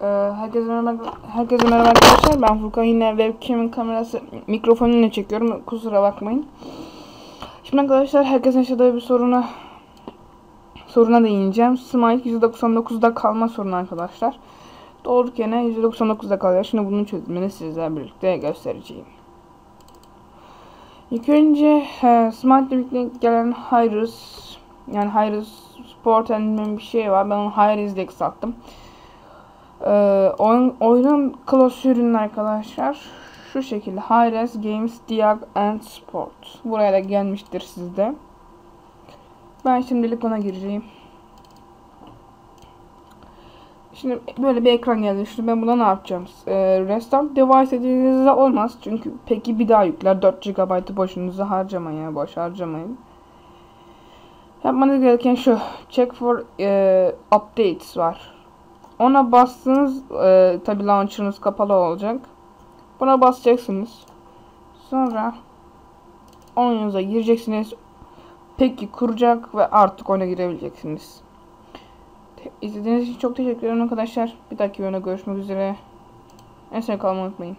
Ee, herkese merhaba, herkese merhaba arkadaşlar. Ben Furkan yine webcam'in kamerası mikrofonuyla çekiyorum. Kusura bakmayın. Şimdi arkadaşlar herkesin yaşadığı bir soruna soruna değineceğim. Smite %99'da kalma sorunu arkadaşlar. Doğru gene %99'da kalıyor. Şimdi bunun çözümünü sizlerle birlikte göstereceğim. İlk önce e, Smite ile birlikte gelen Hyrus yani Hyrus Sport and bir şey var. Ben onu Hyrus diye kısalttım. Ee, oyun, oyunun klasörünün arkadaşlar şu şekilde. Hi-Res Games Diag and Sport. Buraya da gelmiştir sizde. Ben şimdilik ona gireceğim. Şimdi böyle bir ekran geldi. Şimdi ben buna ne yapacağım? Ee, restart device dediğinizde olmaz. Çünkü peki bir daha yükler. 4 GB boşunuzu harcamayın boş harcamayın. Yapmanız gereken şu. Check for e, updates var ona bastığınız e, tabi launcher'ınız kapalı olacak. Buna basacaksınız. Sonra oyununuza gireceksiniz. Peki kuracak ve artık oyuna girebileceksiniz. İzlediğiniz için çok teşekkür ederim arkadaşlar. Bir dahaki videoda görüşmek üzere. Esen kalmayı unutmayın.